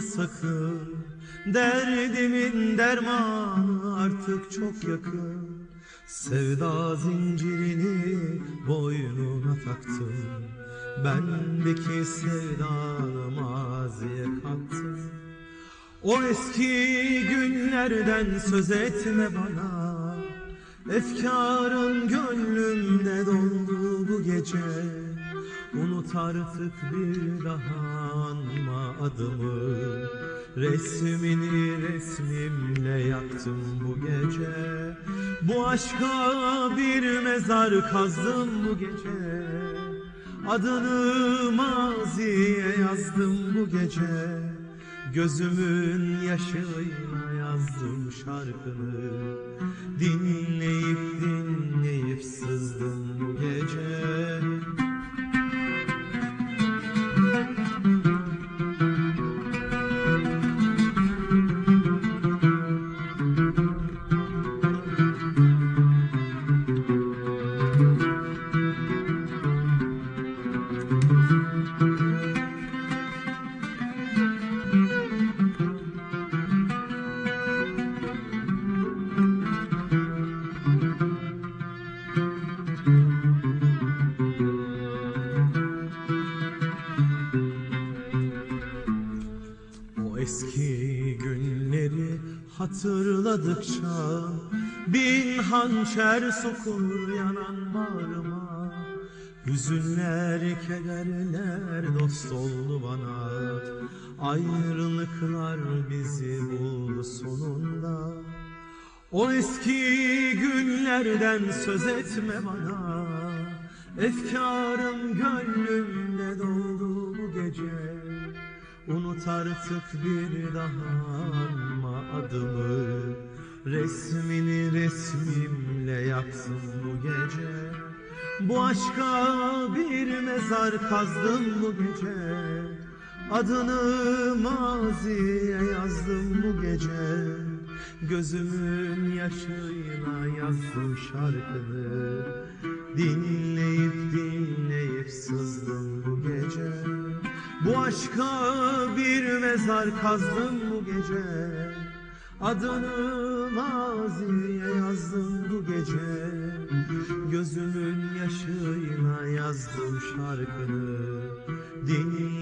sakın. Derdimin dermanı artık çok yakın. Sevda zincirini boynuna taktım. Bendeki sevdanı maziye kattım. O eski günlerden söz etme bana. Efkarın gönlümde doldu bu gece Unut artık bir daha anma adımı. Resmini resmimle yaktım bu gece. Bu aşka bir mezar kazdım bu gece. Adını maziye yazdım bu gece. Gözümün yaşıyla yazdım şarkını. Dinleyip eski günleri hatırladıkça Bin hançer sokulur yanan bağrıma. Hüzünler, kederler dost oldu bana. Ayrılıklar bizi buldu sonunda. O eski günlerden söz etme bana. Efkarım gönlümde doldu bu gece Unut artık bir daha anma adımı. Resmini resmimle yaksın bu gece. Bu aşka bir mezar kazdım bu gece. Adını maziye yazdım bu gece. Gözümün yaşıyla yazdım şarkını. Dinleyip dinleyip Bu aşka bir mezar kazdım bu gece. Adını maziye yazdım bu gece. Gözümün yaşıyla yazdım şarkını. Dinle